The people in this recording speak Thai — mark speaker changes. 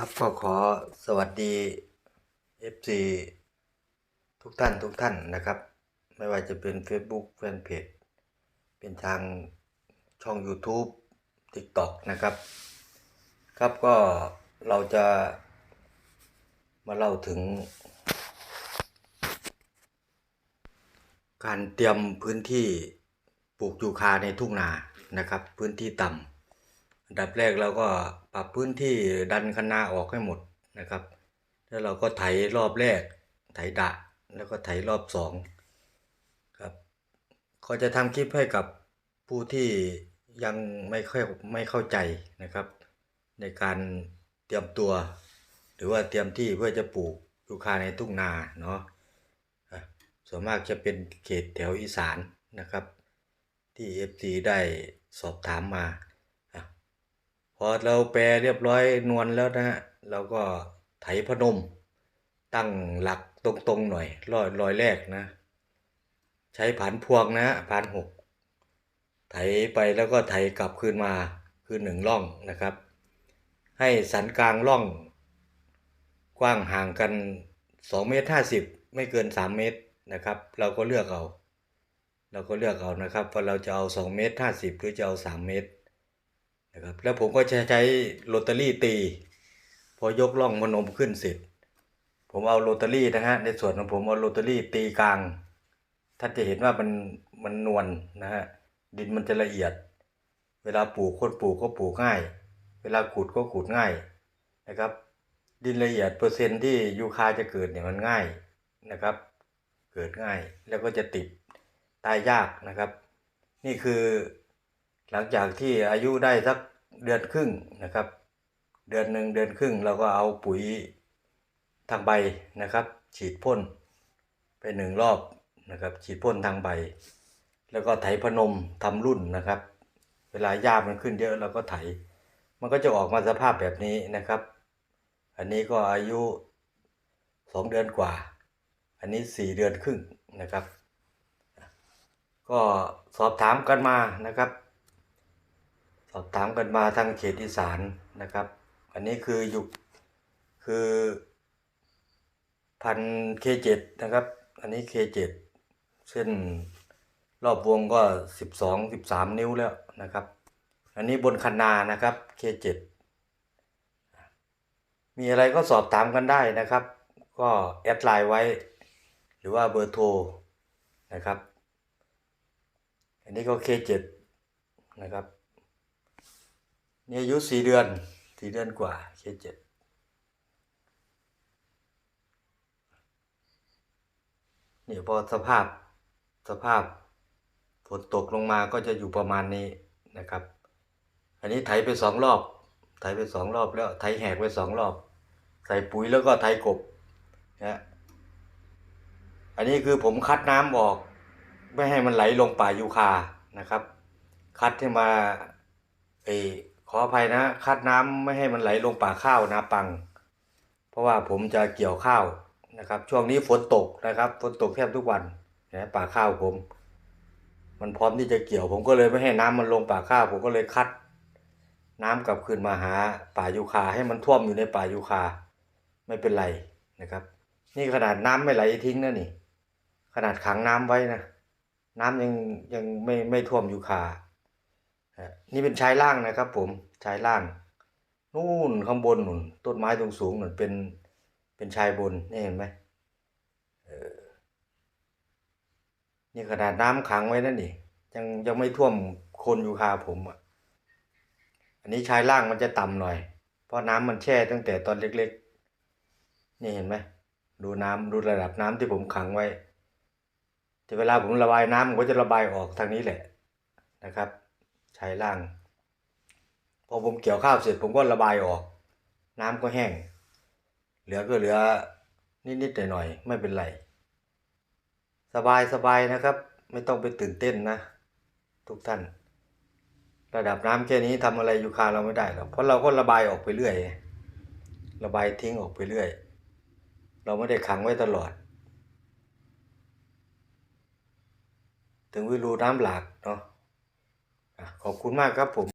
Speaker 1: ครับก็ขอสวัสดี FC ทุกท่านทุกท่านนะครับ ไม่ว่าจะเป็น Facebook แฟนเพจเป็นทางช่อง YouTube TikTok นะครับ ครับก็เราจะมาเล่าถึง การเตรียมพื้นที่ปลูกยูคาในทุ่งนานะครับ พื้นที่ต่ำ อันดับแรกเราก็ปรับพื้นที่ดันคะนาออกให้หมดนะครับ แล้วเราก็ไถรอบแรก ไถดะ แล้วก็ไถรอบสองครับก็จะทำคลิปให้กับผู้ที่ยังไม่ค่อยไม่เข้าใจนะครับ ในการเตรียมตัว หรือว่าเตรียมที่เพื่อจะปลูกยูคาในทุ่งนาเนาะส่วนมากจะเป็นเขตแถวอีสานนะครับ ที่ FC ได้สอบถามมา พอเราแปลเรียบร้อยนวลแล้วนะฮะเราก็ไถพนม ตั้งหลักตรงๆหน่อยรอยรอยแรกนะ ใช้ผานพวงนะฮะผานหกไถไปแล้วก็ไถกลับคืนมาคือหนึ่งร่องนะครับ ให้สันกลางร่อง กว้างห่างกัน2เมตร50 ไม่เกิน 3 เมตรนะครับ เราก็เลือกเอา เราก็เลือกเอานะครับว่าเราจะเอา 2 เมตร 50 หรือจะเอา 3 เมตร นะครับแล้วผมก็จะใช้โรตารี่ตี พอยกล่องมนมขึ้นเสร็จ ผมเอาโรตารี่นะฮะในส่วนของผมเอาโรตารี่ตีกลาง ท่านจะเห็นว่ามันมันนวลนะฮะดินมันจะละเอียด เวลาปลูกคนปลูกก็ปลูกง่าย เวลาขุดก็ขุดง่ายนะครับ ดินละเอียดเปอร์เซ็นต์ที่ยูคาจะเกิดเนี่ยมันง่ายนะครับ เกิดง่ายแล้วก็จะติดตายยากนะครับ นี่คือ หลังจากที่อายุได้สักเดือนครึ่งนะครับ เดือนหนึ่งเดือนครึ่งเราก็เอาปุ๋ยทางใบนะครับ ฉีดพ่นไปหนึ่งรอบนะครับ ฉีดพ่นทางใบ แล้วก็ไถพนมทำรุ่นนะครับ เวลาหญ้ามันขึ้นเยอะเราก็ไถ มันก็จะออกมาสภาพแบบนี้นะครับ อันนี้ก็อายุสองเดือนกว่า อันนี้สี่เดือนครึ่งนะครับ ก็สอบถามกันมานะครับ สอบถามกันมาทางเขตอีสานนะครับ อันนี้คืออยู่คือพันเคเจ็ดนะครับ อันนี้เคเจ็ดเส้นรอบวงก็สิบสองสิบสามนิ้วแล้วนะครับ อันนี้บนคันนานะครับเคเจ็ดมีอะไรก็สอบถามกันได้นะครับ ก็แอดไลน์ไว้ หรือว่าเบอร์โทรนะครับ อันนี้ก็เคเจ็ดนะครับ นี่อายุสี่เดือนสี่เดือนกว่าเคเจ็ดนี่พอสภาพสภาพฝนตกลงมาก็จะอยู่ประมาณนี้นะครับ อันนี้ไถไปสองรอบ ไถไปสองรอบแล้วไถแหกไปสองรอบ ใส่ปุ๋ยแล้วก็ไถกบนะอันนี้คือผมคัดน้ำออก ไม่ให้มันไหลลงป่ายูคานะครับ คัดให้มาเออ ขออภัยนะคัดน้ำไม่ให้มันไหลลงป่าข้าวนาปัง เพราะว่าผมจะเกี่ยวข้าวนะครับ ช่วงนี้ฝนตกนะครับฝนตกแทบทุกวันนะป่าข้าวผม มันพร้อมที่จะเกี่ยว ผมก็เลยไม่ให้น้ำมันลงป่าข้าว ผมก็เลยคัด น้ำกลับคืนมาหาป่ายูคาให้มันท่วมอยู่ในป่ายูคาไม่เป็นไรนะครับ นี่ขนาดน้ำไม่ไหลทิ้งนะนี่ ขนาดขังน้ำไว้นะน้ำยังยังไม่ไม่ท่วมยูคา นี่เป็นชายล่างนะครับผมชายล่าง นู่นข้างบนนู่นต้นไม้ตรงสูงนู่นเป็นเป็นชายบนนี่เห็นไหมนี่ขนาดน้ำขังไว้นั่นนี่ยังยังไม่ท่วมโคนอยู่คาผมอะอันนี้ชายล่างมันจะต่ำหน่อย เพราะน้ำมันแช่ตั้งแต่ตอนเล็กๆ นี่เห็นไหมดูน้ำดูระดับน้ำที่ผมขังไว้แต่เวลาผมระบายน้ำผมก็จะระบายออกทางนี้แหละนะครับ ชายล่าง พอผมเกี่ยวข้าวเสร็จผมก็ระบายออก น้ำก็แห้ง เหลือก็เหลือนิดๆหน่อยๆไม่เป็นไร สบายสบายนะครับ ไม่ต้องไปตื่นเต้นนะ ทุกท่าน ระดับน้ำแค่นี้ทำอะไรยูคาเราไม่ได้หรอกเพราะเราก็ระบายออกไปเรื่อย ระบายทิ้งออกไปเรื่อย เราไม่ได้ขังไว้ตลอด ถึงวิรูน้ำหลากเนาะ ขอบคุณมากครับผม